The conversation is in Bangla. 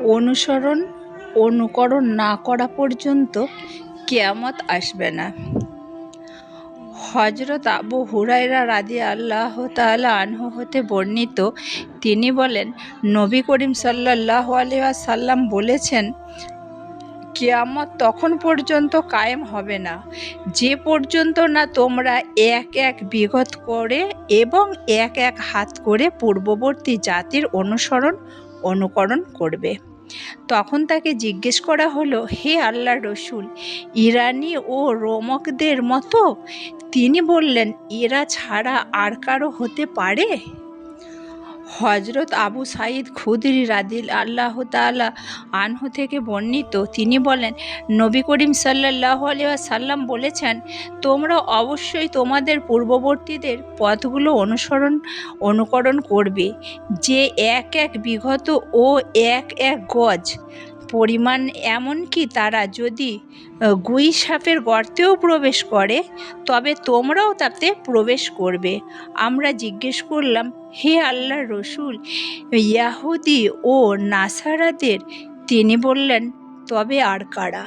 অনুসরণ, অনুকরণ না করা পর্যন্ত কেয়ামত আসবে না। হজরত আবু হুরাইরা রাজি আল্লাহ তালা আনহু হতে বর্ণিত, তিনি বলেন, নবী করিম সাল্লাহ সাল্লাম বলেছেন, কেয়ামত তখন পর্যন্ত কায়েম হবে না। যে পর্যন্ত না তোমরা এক এক বিগত করে এবং এক এক হাত করে পূর্ববর্তী জাতির অনুসরণ অনুকরণ করবে। তখন তাকে জিজ্ঞেস করা হলো, হে আল্লাহ রসুল, ইরানি ও রোমকদের মতো? তিনি বললেন, এরা ছাড়া আর কারও হতে পারে? হজরত আবু সাইদ খুদরি রাদিল আল্লাহ তালা আনহু থেকে বর্ণিত, তিনি বলেন, নবী করিম সাল্লাহ সাল্লাম বলেছেন, তোমরা অবশ্যই তোমাদের পূর্ববর্তীদের পথগুলো অনুসরণ, অনুকরণ করবে। যে এক এক বিগত ও এক এক গজ পরিমাণ এমনকি তারা যদি গুই সাপের গর্তেও প্রবেশ করে, তবে তোমরাও তাতে প্রবেশ করবে। আমরা জিজ্ঞেস করলাম, হে আল্লাহ রসুল, ইয়াহুদি ও নাসারাদের? তিনি বললেন, তবে আর কারা?